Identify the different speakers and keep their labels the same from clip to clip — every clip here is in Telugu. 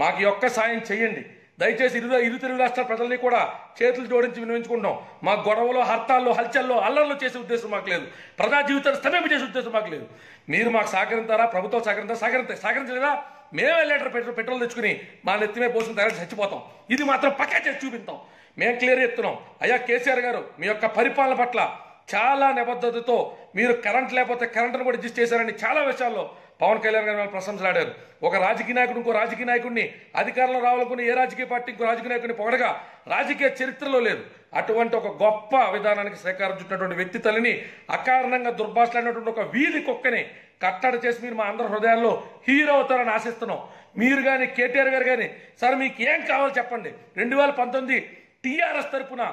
Speaker 1: మాకు యొక్క సాయం చేయండి. దయచేసి ఇరు ఇరు తెలుగు రాష్ట్రాల ప్రజల్ని కూడా చేతులు జోడించి వినియోగించుకుంటాం మా గొడవలో హర్తాల్లో హల్చల్లో అల్లర్లు చేసే ఉద్దేశం మాకు లేదు. ప్రజా జీవితాన్ని స్తమింప చేసే ఉద్దేశం మాకు లేదు. మీరు మాకు సహకరించారా? ప్రభుత్వం సహకరించారా సహకరించారు సహకరించలేదా? మేమే లీటర్ పెట్రోల్ పెట్రోల్ తెచ్చుకుని మా నెత్తిమే పోసుకుని తయారు చచ్చిపోతాం. ఇది మాత్రం పక్కా చేసి చూపిస్తాం. మేము క్లియర్ చెప్తున్నాం అయ్యా కేసీఆర్ గారు మీ యొక్క పరిపాలన పట్ల చాలా నిబద్ధతతో మీరు కరెంట్ లేకపోతే కరెంట్ను కూడా అడ్జస్ట్ చేశారని చాలా విషయాల్లో పవన్ కళ్యాణ్ గారు వాళ్ళు ప్రశంసలాడారు. ఒక రాజకీయ నాయకుడు ఇంకో రాజకీయ నాయకుడిని అధికారంలో రావాలనుకుని ఏ రాజకీయ పార్టీ ఇంకో రాజకీయ నాయకుడిని పొగడగా రాజకీయ చరిత్రలో లేదు. అటువంటి ఒక గొప్ప విధానానికి శ్రీకారం చుట్టినటువంటి వ్యక్తి తల్లిని అకారణంగా దుర్భాషలాడినటువంటి ఒక వీధి కుక్కని కట్టడి చేసి మీరు మా అందరి హృదయాల్లో హీరో అవుతారని ఆశిస్తున్నాం. మీరు కానీ కేటీఆర్ గారు కానీ సార్ మీకు ఏం కావాలో చెప్పండి. రెండు వేల పంతొమ్మిది టీఆర్ఎస్ తరఫున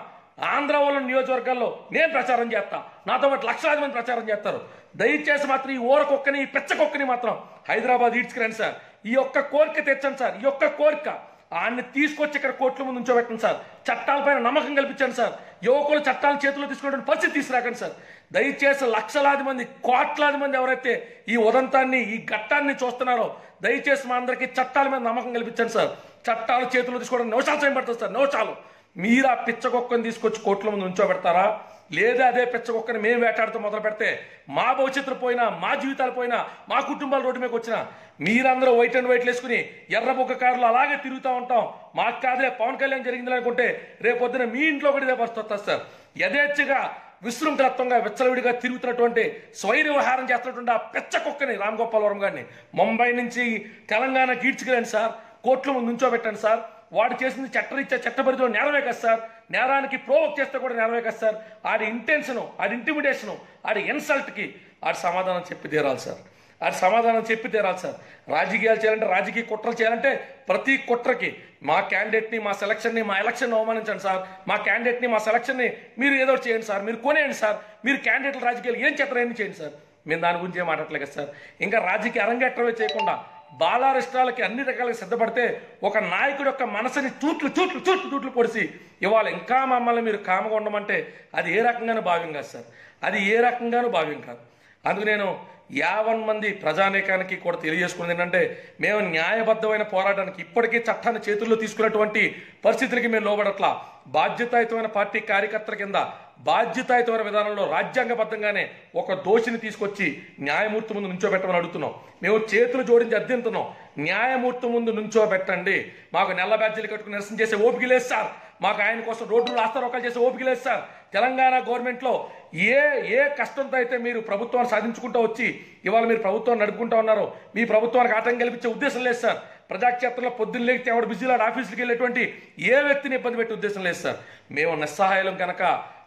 Speaker 1: ఆంధ్ర వాళ్ళ నియోజకవర్గాల్లో నేను ప్రచారం చేస్తా. నాతో పాటు లక్షలాది మంది ప్రచారం చేస్తారు. దయచేసి మాత్రం ఈ ఓర కుక్కని ఈ పెచ్చ కుక్కని మాత్రం హైదరాబాద్ ఈడ్చుకురండి సార్. ఈ ఒక్క కోరిక తెచ్చండి సార్. ఈ ఒక్క కోరిక ఆయన్ని తీసుకొచ్చి ఇక్కడ కోర్టుల ముందు ఉంచోబెట్టండి సార్. చట్టాలపైన నమ్మకం కల్పించండి సార్. యువకులు చట్టాలు చేతిలో తీసుకునే పరిస్థితి తీసుకురాకండి సార్. దయచేసి లక్షలాది మంది కోట్లాది మంది ఎవరైతే ఈ ఉదంతాన్ని ఈ ఘట్టాన్ని చూస్తున్నారో దయచేసి మా అందరికీ చట్టాల మీద నమ్మకం కల్పించండి సార్. చట్టాలు చేతిలో తీసుకోవడం నిమిషాలు సమయం పడుతుంది సార్. నిమిషాలు మీరు ఆ పిచ్చగొక్కని తీసుకొచ్చి కోట్ల ముందు ఉంచోబెడతారా? లేదా అదే పిచ్చగొక్కని మేము వేటాడుతూ మొదలు పెడితే మా భవిష్యత్తులు పోయినా మా జీవితాలు పోయినా మా కుటుంబాలు రోడ్డు మీదకి వచ్చినా మీరందరూ వైట్ అండ్ వైట్లు వేసుకుని ఎర్ర బొక్క కారులో అలాగే తిరుగుతూ ఉంటాం. మాకు కాదులే పవన్ కళ్యాణ్ జరిగింది అనుకుంటే రేపొద్దున మీ ఇంట్లో కూడా ఇదే పరిస్థితి వస్తుంది సార్. యథేచ్ఛగా విశృంఖలత్వంగా విచ్చలవిడిగా తిరుగుతున్నటువంటి స్వైర వ్యవహారం చేస్తున్నటువంటి ఆ పెచ్చ కుక్కని రామ్ గోపాల్ వరం గారిని ముంబై నుంచి తెలంగాణ గీడ్చుకురండి సార్. కోట్ల ముందు నుంచోబెట్టండి సార్. వాడు చేసింది చట్టరీత్యా చట్టపరిధిలో నేరమే కదా సార్. నేరానికి ప్రోవోక్ చేస్తే కూడా నేరమే కదా సార్. ఆడి ఇంటెన్షను ఆడి ఇంటిమిడేషను ఆడి ఇన్సల్ట్కి ఆడి సమాధానం చెప్పి తీరాలి సార్. ఆడి సమాధానం చెప్పి తీరాలి సార్. రాజకీయాలు చేయాలంటే రాజకీయ కుట్రలు చేయాలంటే ప్రతి కుట్రకి మా క్యాండిడేట్ని మా సెలక్షన్ని మా ఎలక్షన్ అవమానించండి సార్. మా క్యాండిడేట్ని మా సెలక్షన్ని మీరు ఏదో చేయండి సార్. మీరు కొనేయండి సార్. మీరు క్యాండిడేట్ల రాజకీయాలు ఏం చేస్తారో చేయండి సార్. మేము దాని గురించి ఏం మాట్లాడలేదు కదా సార్. ఇంకా రాజకీయ అరంగేట్రమే చేయకుండా బాలారిష్టాలకి అన్ని రకాలుగా సిద్ధపడితే ఒక నాయకుడు యొక్క మనసుని చూట్లు చూట్లు చూట్లు చూట్లు పొడిసి ఇవాళ ఇంకా మమ్మల్ని మీరు కామగా ఉండమంటే అది ఏ రకంగానూ భావ్యం కాదు సార్. అది ఏ రకంగానూ భావ్యం కాదు. అందుకు నేను యావన్ మంది ప్రజానేకానికి కూడా తెలియజేసుకున్నది ఏంటంటే మేము న్యాయబద్ధమైన పోరాటానికి ఇప్పటికీ చట్టాన్ని చేతుల్లో తీసుకున్నటువంటి పరిస్థితులకి మేము లోబడట్లా. బాధ్యతాయుతమైన పార్టీ కార్యకర్తల కింద బాధ్యతాయుతమైన విధానంలో రాజ్యాంగబద్ధంగానే ఒక దోషిని తీసుకొచ్చి న్యాయమూర్తి ముందు నుంచోబెట్టమని అడుగుతున్నాం. మేము చేతులు జోడించి అర్థింతున్నాం న్యాయమూర్తి ముందు నుంచోబెట్టండి. మాకు నెల బ్యాడ్జీలు కట్టుకుని నిరసన చేసే ఓపిక లేదు సార్. మాకు ఆయన కోసం రోడ్లు రాస్తారోకాలు చేసే ఓపిక లేదు సార్. తెలంగాణ గవర్నమెంట్లో ఏ ఏ కష్టంతో అయితే మీరు ప్రభుత్వాన్ని సాధించుకుంటూ వచ్చి ఇవాళ మీరు ప్రభుత్వాన్ని నడుపుకుంటూ ఉన్నారో మీ ప్రభుత్వానికి ఆటంకం కల్పించే ఉద్దేశం లేదు సార్. ప్రజాక్షేత్రంలో పొద్దున్న లేకపోతే ఎవడు బిజీలో ఆఫీసులకు వెళ్ళేటువంటి ఏ వ్యక్తిని ఇబ్బంది పెట్టే ఉద్దేశం లేదు సార్. మేము నిస్సహాయం కనుక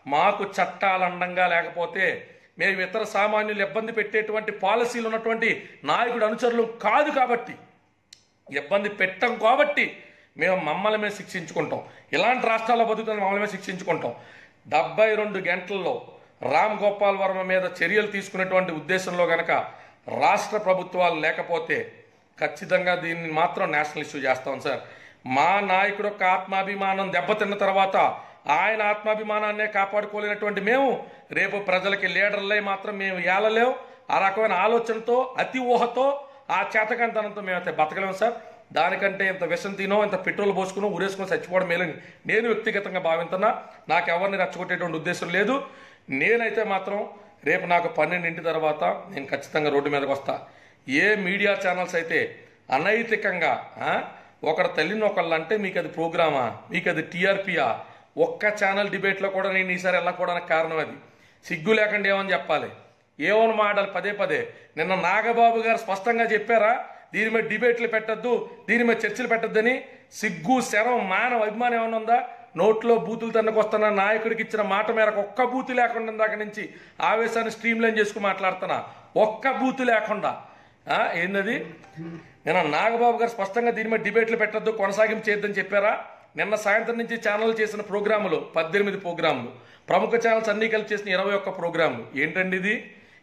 Speaker 1: మాకు చట్టాలు అండంగా లేకపోతే మేము ఇతర సామాన్యులు ఇబ్బంది పెట్టేటువంటి పాలసీలు ఉన్నటువంటి నాయకుడు అనుచరులు కాదు కాబట్టి ఇబ్బంది పెట్టం కాబట్టి మేము మమ్మల్ని మేము శిక్షించుకుంటాం. ఇలాంటి రాష్ట్రాల్లో బతుకుతున్న మమ్మల్ని మేము శిక్షించుకుంటాం. డెబ్బై రెండు గంటల్లో రామ్ గోపాల్ వర్మ మీద చర్యలు తీసుకునేటువంటి ఉద్దేశంలో గనక రాష్ట్ర ప్రభుత్వాలు లేకపోతే ఖచ్చితంగా దీన్ని మాత్రం నేషనల్ ఇష్యూ చేస్తాం సార్. మా నాయకుడు యొక్క ఆత్మాభిమానం దెబ్బతిన్న తర్వాత ఆయన ఆత్మాభిమానాన్నే కాపాడుకోలేనటువంటి మేము రేపు ప్రజలకి లీడర్లై మాత్రం మేము ఏలలేం. ఆ రకమైన ఆలోచనతో అతి ఊహతో ఆ చేతకంతనంతో మేమైతే బతకలేము సార్. దానికంటే ఇంత విషం తినో ఇంత పెట్రోల్ పోసుకునో ఊరేసుకుని చచ్చిపోవడం మేలని నేను వ్యక్తిగతంగా భావిస్తున్నా నాకు ఎవరిని రెచ్చగొట్టేటువంటి ఉద్దేశం లేదు. నేనైతే మాత్రం రేపు నాకు పన్నెండింటి తర్వాత నేను ఖచ్చితంగా రోడ్డు మీదకి వస్తా. ఏ మీడియా ఛానల్స్ అయితే అనైతికంగా ఒకరి తల్లిని ఒకళ్ళు అంటే మీకు అది ప్రోగ్రామా? మీకు అది టీఆర్పీయా? ఒక్క ఛానల్ డిబేట్లో కూడా నేను ఈసారి వెళ్ళకపోవడానికి కారణం అది. సిగ్గు లేకుండా ఏమని చెప్పాలి? ఏమని మాటలు పదే పదే. నిన్న నాగబాబు గారు స్పష్టంగా చెప్పారా? దీని మీద డిబేట్లు పెట్టద్దు దీని మీద చర్చలు పెట్టద్దని. సిగ్గు శరం మానవ అభిమానం ఏమైనా ఉందా? నోట్లో బూతులు తన్నుకొస్తున్న నాయకుడికి ఇచ్చిన మాట మేరకు ఒక్క బూతు లేకుండా దాకా నుంచి ఆవేశాన్ని స్ట్రీమ్ లైన్ చేసుకుని మాట్లాడుతున్నా. ఒక్క బూతు లేకుండా. ఆ, ఏందది? నిన్న నాగబాబు గారు స్పష్టంగా దీని మీద డిబేట్లు పెట్టద్దు కొనసాగింపు చేయొద్దని చెప్పారా? నిన్న సాయంత్రం నుంచి ఛానల్ చేసిన ప్రోగ్రాములు పద్దెనిమిది ప్రోగ్రాములు. ప్రముఖ ఛానల్స్ అన్నీ కలిసి చేసిన ఇరవై ఒక్క ప్రోగ్రాములు. ఏంటండి ఇది?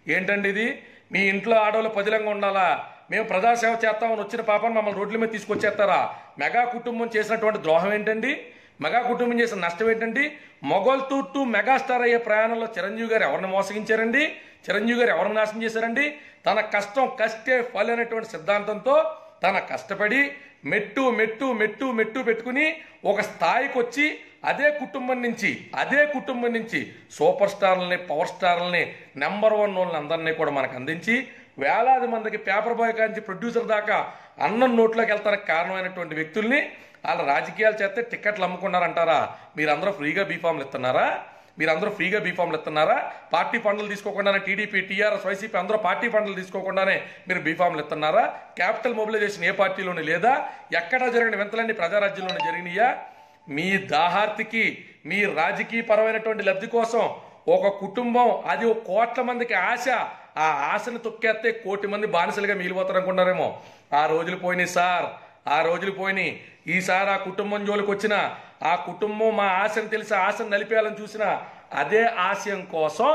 Speaker 1: ఏంటండి ఇది? మీ ఇంట్లో ఆడవాళ్ళు పదిలంగా ఉండాలా? మేము ప్రజాసేవ చేస్తామని వచ్చిన పాపను మమ్మల్ని రోడ్ల మీద తీసుకొచ్చేస్తారా? మెగా కుటుంబం చేసినటువంటి ద్రోహం ఏంటండి? మెగా కుటుంబం చేసిన నష్టం ఏంటండి? మొగల్తూర్ టు మెగాస్టార్ అయ్యే ప్రయాణంలో చిరంజీవి గారు ఎవరిని మోసగించారండి? చిరంజీవి గారు ఎవరిని నాశనం చేశారండి? తన కష్టం కష్టే ఫలి అనేటువంటి సిద్ధాంతంతో తన కష్టపడి మెట్టు మెట్టు మెట్టు మెట్టు పెట్టుకుని ఒక స్థాయికి వచ్చి అదే కుటుంబం నుంచి అదే కుటుంబం నుంచి సూపర్ స్టార్లని పవర్ స్టార్లని నెంబర్ వన్ వాళ్ళని అందరినీ కూడా మనకు అందించి వేలాది మందికి పేపర్ బాయ్ కాంచి ప్రొడ్యూసర్ దాకా అన్నం నోట్లోకి వెళ్తానికి కారణమైనటువంటి వ్యక్తుల్ని వాళ్ళ రాజకీయాలు చేస్తే టికెట్లు అమ్ముకున్నారంటారా? మీరందరూ ఫ్రీగా బీఫామ్లు ఇస్తున్నారా? మీరందరూ ఫ్రీగా బీఫామ్లు ఇస్తున్నారా పార్టీ ఫండ్లు తీసుకోకుండానే టీడీపీ టీఆర్ఎస్ వైసీపీ అందరూ పార్టీ ఫండ్లు తీసుకోకుండానే మీరు బీఫామ్లు ఇస్తున్నారా క్యాపిటల్ మొబిలైజేషన్ ఏ పార్టీలోనే లేదా? ఎక్కడా జరిగిన వింతలన్నీ ప్రజారాజ్యంలోనే జరిగినాయా? మీ దాహార్తికి మీ రాజకీయ పరమైనటువంటి లబ్ధి కోసం ఒక కుటుంబం అది ఒక కోట్ల మందికి ఆశ ఆ ఆశను తొక్కేస్తే కోటి మంది బానిసలుగా మిగిలిపోతారు అనుకున్నారేమో ఆ రోజులు పోయినాయి సార్. ఆ రోజులు పోయినాయి ఈసారి ఆ కుటుంబం జోలికి వచ్చిన ఆ కుటుంబం మా ఆశను తెలిసి ఆశను నలిపేయాలని చూసిన అదే ఆశయం కోసం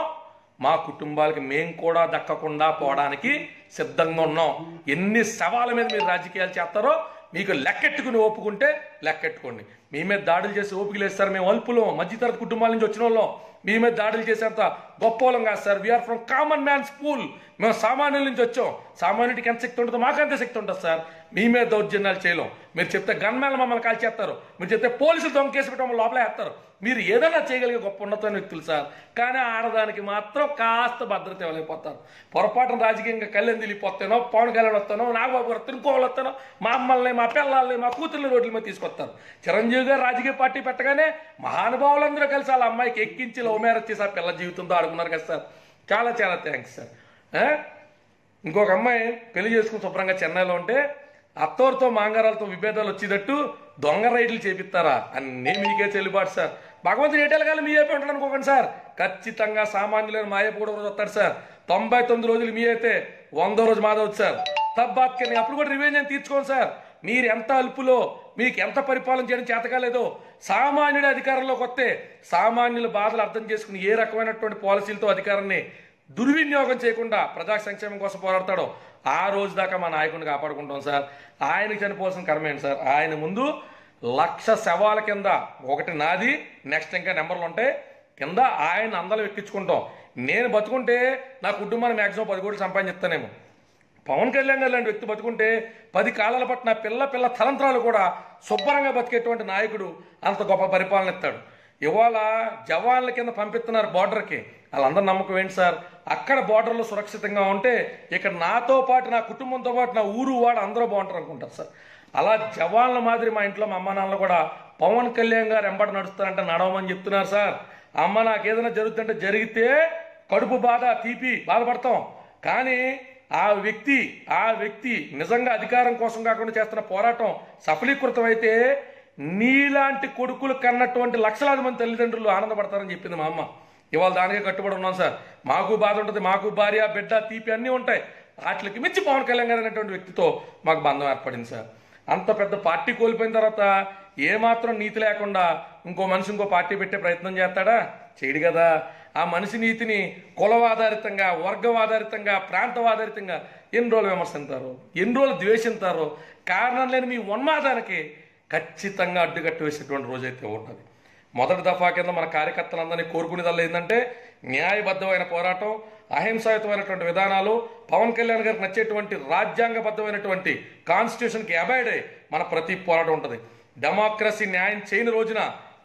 Speaker 1: మా కుటుంబాలకి మేం కూడా దక్కకుండా పోవడానికి సిద్ధంగా ఉన్నాం. ఎన్ని సవాళ్ళ మీద మీరు రాజకీయాలు చేస్తారో మీకు లెక్కెట్టుకుని ఒప్పుకుంటే లెక్కెట్టుకోండి. మీ మీద దాడులు చేసి ఓపిక వేస్తారు సార్ మేము అల్పులం. మధ్యతరగతి కుటుంబాల నుంచి వచ్చిన వాళ్ళం. మీ మీద దాడులు చేసేంత గొప్ప వాళ్ళం కాదు sir. We are from common man school మేము సామాన్యుల నుంచి వచ్చాం. సామాన్యుడికి ఎంత శక్తి ఉంటుందో మాకు అంత శక్తి ఉంటుంది సార్. మీ మీద దౌర్జన్యాలు చేయలేం. మీరు చెప్తే గన్మేళ మమ్మల్ని కాల్ చేస్తారు మీరు చెప్తే పోలీసులు దొంగ కేసు పెట్టి మమ్మల్ని లోపల వేస్తారు. మీరు ఏదైనా చేయగలిగే గొప్ప ఉన్నతమైన వ్యక్తులు సార్. కానీ ఆడదానికి మాత్రం కాస్త భద్రత ఇవ్వలేకపోతారు. పొరపాటున రాజకీయంగా కళ్యాణ్ దిలిపోతానో పవన్ కళ్యాణ్ వస్తానో నాగబాబు గారు తిరుకోవాలి వస్తానో మా అమ్మల్ని మా పిల్లల్ని మా కూతుర్ని రోడ్ల మీద వస్తారు. చిరంజీవి గారు రాజకీయ పార్టీ పెట్టగానే మహానుభావులందరూ కలిసి వాళ్ళ అమ్మాయికి ఎక్కించి లవ్ మ్యారేజ్ చేసి ఆ పిల్ల జీవితంతో ఆడుకున్నారు కదా సార్. చాలా చాలా థ్యాంక్స్ సార్. ఇంకొక అమ్మాయి పెళ్ళి చేసుకుని శుభ్రంగా చెన్నైలో ఉంటే అత్తోరితో మాంగారాలతో విభేదాలు వచ్చేటట్టు దొంగ రైడ్లు చేపిస్తారా? అన్నీ మీకే చెల్లుబాటు సార్. భగవంతుని ఏటెలగాలి మీ అయిపోయి ఉంటాడు అనుకోకండి సార్. ఖచ్చితంగా సామాన్యులైన మా అయిపోయి కూడా రోజు వస్తాడు సార్. తొంభై తొమ్మిది రోజులు మీ అయితే వందో రోజు మాదవచ్చు సార్. తబ్బాత్కని అప్పుడు కూడా రివెంజ్ అని తీర్చుకోండి సార్. మీరు ఎంత అల్పులో మీకు ఎంత పరిపాలన చేయడం చేతకాలేదో సామాన్యుడి అధికారంలోకి వస్తే సామాన్యుల బాధలు అర్థం చేసుకుని ఏ రకమైనటువంటి పాలసీలతో అధికారాన్ని దుర్వినియోగం చేయకుండా ప్రజా సంక్షేమం కోసం పోరాడతాడో ఆ రోజు దాకా మా నాయకుడిని కాపాడుకుంటాం సార్. ఆయనకి చనిపోవాల్సిన కర్మేంటి సార్? ఆయన ముందు లక్ష శవాల కింద ఒకటి నాది నెక్స్ట్ ఇంకా నెంబర్లు ఉంటాయి. కింద ఆయన అందరూ ఎక్కించుకుంటాం. నేను బతుకుంటే నా కుటుంబాన్ని మ్యాక్సిమం పది కోట్లు సంపాదిస్తానేమో. పవన్ కళ్యాణ్ గారు లాంటి వ్యక్తి బతుకుంటే పది కాలాల పట్టిన పిల్ల పిల్ల తలంతరాలు కూడా శుభ్రంగా బతికేటువంటి నాయకుడు అంత గొప్ప పరిపాలన ఇస్తాడు. ఇవాళ జవాన్ల కింద పంపిస్తున్నారు బార్డర్కి. వాళ్ళందరూ నమ్మకం ఏంటి సార్? అక్కడ బార్డర్లో సురక్షితంగా ఉంటే ఇక్కడ నాతో పాటు నా కుటుంబంతో పాటు నా ఊరు వాడు అందరూ బాగుంటారు అనుకుంటారు సార్. అలా జవాన్ల మాదిరి మా ఇంట్లో మా అమ్మ నాన్నలు కూడా పవన్ కళ్యాణ్ గారు ఎంబడి నడుస్తారంటే నడవమని చెప్తున్నారు సార్. అమ్మ నాకు ఏదైనా జరుగుతుంటే జరిగితే కడుపు బాధ తీపి బాధపడతాం. కానీ ఆ వ్యక్తి ఆ వ్యక్తి నిజంగా అధికారం కోసం కాకుండా చేస్తున్న పోరాటం సఫలీకృతం అయితే నీలాంటి కొడుకులు కన్నటువంటి లక్షలాది మంది తల్లిదండ్రులు ఆనందపడతారని చెప్పింది మా అమ్మ. ఇవాళ దానికే కట్టుబడి ఉన్నాం సార్. మాకు బాధ ఉంటుంది. మాకు భార్య బిడ్డ తీపి అన్నీ ఉంటాయి. వాటికి మించి పవన్ కళ్యాణ్ గారు అనేటువంటి వ్యక్తితో మాకు బంధం ఏర్పడింది సార్. అంత పెద్ద పార్టీ కోల్పోయిన తర్వాత ఏమాత్రం నీతి లేకుండా ఇంకో మనిషి ఇంకో పార్టీ పెట్టే ప్రయత్నం చేస్తాడా? చేయడు కదా. ఆ మనిషి నీతిని కులవాధారితంగా వర్గవాధారితంగా ప్రాంతవాధారితంగా ఎన్ని రోజులు విమర్శింతారో? ఎన్ని రోజులు ద్వేషింతారో? కారణం లేని మీ ఉన్మాదానికి ఖచ్చితంగా అడ్డుకట్టు వేసేటువంటి రోజైతే ఉంటుంది. మొదటి దఫా కింద మన కార్యకర్తలందరినీ కోరుకునేదల్లా ఏంటంటే న్యాయబద్ధమైన పోరాటం అహింసాయుతమైనటువంటి విధానాలు పవన్ కళ్యాణ్ గారికి నచ్చేటువంటి రాజ్యాంగబద్ధమైనటువంటి కాన్స్టిట్యూషన్కి అబాయిడ్ అయ్యి మన ప్రతి పోరాటం ఉంటుంది. డెమోక్రసీ న్యాయం చేయని రోజున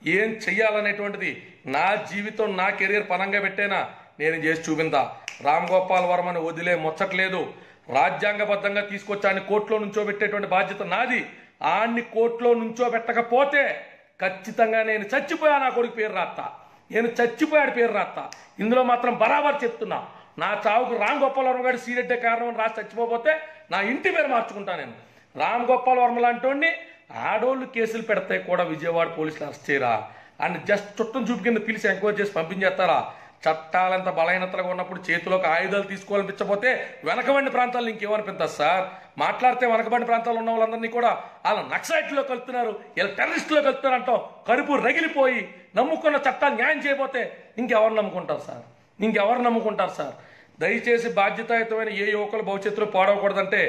Speaker 1: ఏం చెయ్యాలనేటువంటిది నా జీవితం నా కెరీర్ పరంగా పెట్టేనా? నేను చేసి చూపిందా. రామ్ గోపాల్ వర్మను వదిలే ముచ్చట్లేదు. రాజ్యాంగబద్ధంగా తీసుకొచ్చి ఆయన కోర్టులో నుంచో పెట్టేటువంటి బాధ్యత నాది. ఆన్ని కోర్టులో నుంచో పెట్టకపోతే ఖచ్చితంగా నేను చచ్చిపోయా నా కొడుకు పేరు రాస్తా నేను చచ్చిపోయాడు పేరు రాస్తా ఇందులో మాత్రం బరాబర్ చెప్తున్నా. నా చావుకు రామ్ గోపాల్ వర్మ గారి సీరెడ్డే కారణం రాసి చచ్చిపోతే నా ఇంటి పేరు మార్చుకుంటా నేను. రామ్ గోపాల్ వర్మ లాంటి ఆడోళ్ళు కేసులు పెడితే కూడా విజయవాడ పోలీసులు అరెస్ట్ చేయరా? అండ్ జస్ట్ చుట్టం చూపు కింద పిలిచి ఎంక్వైరీ చేసి పంపించేస్తారా? చట్టాలంత బలహీనతలుగా ఉన్నప్పుడు చేతిలోకి ఆయుధాలు తీసుకోవాలనిపించకపోతే వెనకబడిన ప్రాంతాలు ఇంకేమనిపిస్తుంది సార్? మాట్లాడితే వెనకబడిన ప్రాంతాల్లో ఉన్న వాళ్ళందరినీ కూడా వాళ్ళ నక్సలైట్లో కలుపుతున్నారు ఇలా టెర్రరిస్టులో కలుపుతున్నారు అంటాం కడుపు రగిలిపోయి నమ్ముకున్న చట్టాలు న్యాయం చేయబోతే ఇంకెవరు నమ్ముకుంటారు సార్? ఇంకెవరు నమ్ముకుంటారు సార్? దయచేసి బాధ్యతాయుతమైన ఏ యువకుల భవిష్యత్తులో పాడవకూడదంటే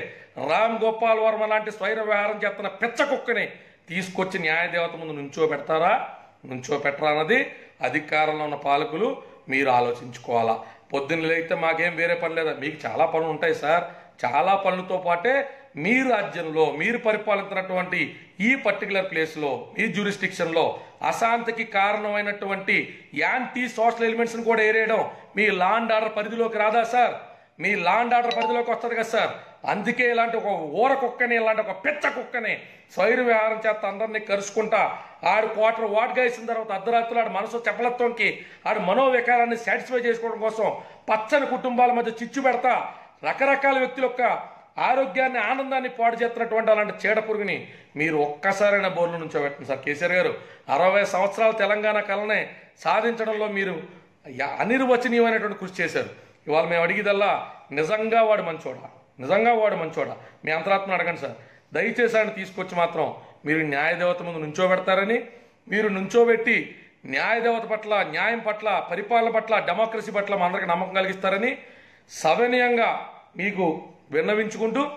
Speaker 1: రామ్ గోపాల్ వర్మ లాంటి స్వైర వ్యవహారం చేస్తున్న పెచ్చ కుక్కని తీసుకొచ్చి న్యాయదేవత ముందు నుంచో పెడతారా నుంచో పెట్టరా అన్నది అధికారంలో ఉన్న పాలకులు మీరు ఆలోచించుకోవాలా. పొద్దున్న లేకపోతే మాకేం వేరే పని లేదా? మీకు చాలా పనులు ఉంటాయి సార్. చాలా పనులతో పాటే మీ రాజ్యంలో మీరు పరిపాలిస్తున్నటువంటి ఈ పర్టికులర్ ప్లేస్లో మీ జ్యూరిస్టిక్షన్లో అశాంతికి కారణమైనటువంటి యాంటీ సోషల్ ఎలిమెంట్స్ని కూడా ఏరేయడం మీ లాండ్ ఆర్డర్ పరిధిలోకి రాదా సార్? మీ లాండ్ ఆర్డర్ పరిధిలోకి వస్తుంది కదా సార్. అందుకే ఇలాంటి ఒక ఊర కుక్కని ఇలాంటి ఒక పెచ్చ కుక్కని స్వైరు వ్యవహారం చేత అందరినీ కరుచుకుంటా ఆడు క్వార్టర్ వాట్గా ఇచ్చిన తర్వాత అర్ధరాత్రులు ఆడు మనసు చెప్పలత్వంకి ఆడు మనోవికారాన్ని సాటిస్ఫై చేసుకోవడం కోసం పచ్చని కుటుంబాల మధ్య చిచ్చు పెడతా. రకరకాల వ్యక్తుల యొక్క ఆరోగ్యాన్ని ఆనందాన్ని పాడు చేస్తున్నటువంటి అలాంటి చీడ పురుగుని మీరు ఒక్కసారైనా బోర్ల నుంచో పెట్టండి సార్. కేసీఆర్ గారు అరవై సంవత్సరాల తెలంగాణ కళనే సాధించడంలో మీరు అనిర్వచనీయమైనటువంటి కృషి చేశారు. ఇవాళ మేము అడిగిదల్లా నిజంగా వాడు మంచోడా? నిజంగా వాడు మంచోడా? మీ అంతరాత్మను అడగండి సార్. దయచేసి ఆయన తీసుకొచ్చి మాత్రం మీరు న్యాయదేవత ముందు నుంచోబెడతారని మీరు నుంచోబెట్టి న్యాయదేవత పట్ల న్యాయం పట్ల పరిపాలన పట్ల డెమోక్రసీ పట్ల మా అందరికి నమ్మకం కలిగిస్తారని సవనీయంగా మీకు విన్నవించుకుంటూ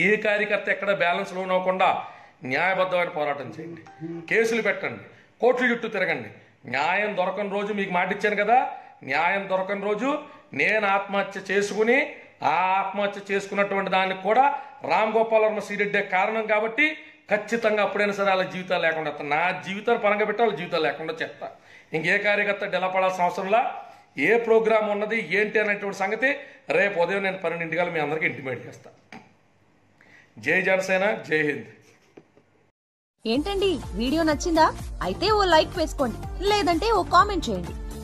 Speaker 1: ఏ కార్యకర్త ఎక్కడ బ్యాలెన్స్ లోన్ అవ్వకుండా న్యాయబద్ధమైన పోరాటం చేయండి. కేసులు పెట్టండి. కోట్లు చుట్టూ తిరగండి. న్యాయం దొరకని రోజు మీకు మాటిచ్చాను కదా న్యాయం దొరకని రోజు నేను ఆత్మహత్య చేసుకుని ఆ ఆత్మహత్య చేసుకున్నటువంటి దానికి కూడా రామ్ గోపాల్ వర్మ సీరెడ్డే కారణం కాబట్టి ఖచ్చితంగా అప్పుడైనా సరే వాళ్ళ జీవితాలు లేకుండా నా జీవితాలు పరంగా పెట్టి వాళ్ళ జీవితాలు లేకుండా చేస్తా. ఇంకే కార్యకర్త డెలపడాల్సిన అవసరంలా ఏ ప్రోగ్రాం ఉన్నది? ఏంటి అనేటువంటి సంగతి రేపు ఉదయం నేను పన్నెండింటికల్ మీ అందరికీ ఇంటిమేట్ చేస్తా. జై జనసేన జై హింద్.
Speaker 2: ఏంటండి? వీడియో నచ్చిందా? అయితే ఓ లైక్ వేసుకోండి. లేదంటే ఓ కామెంట్ చేయండి.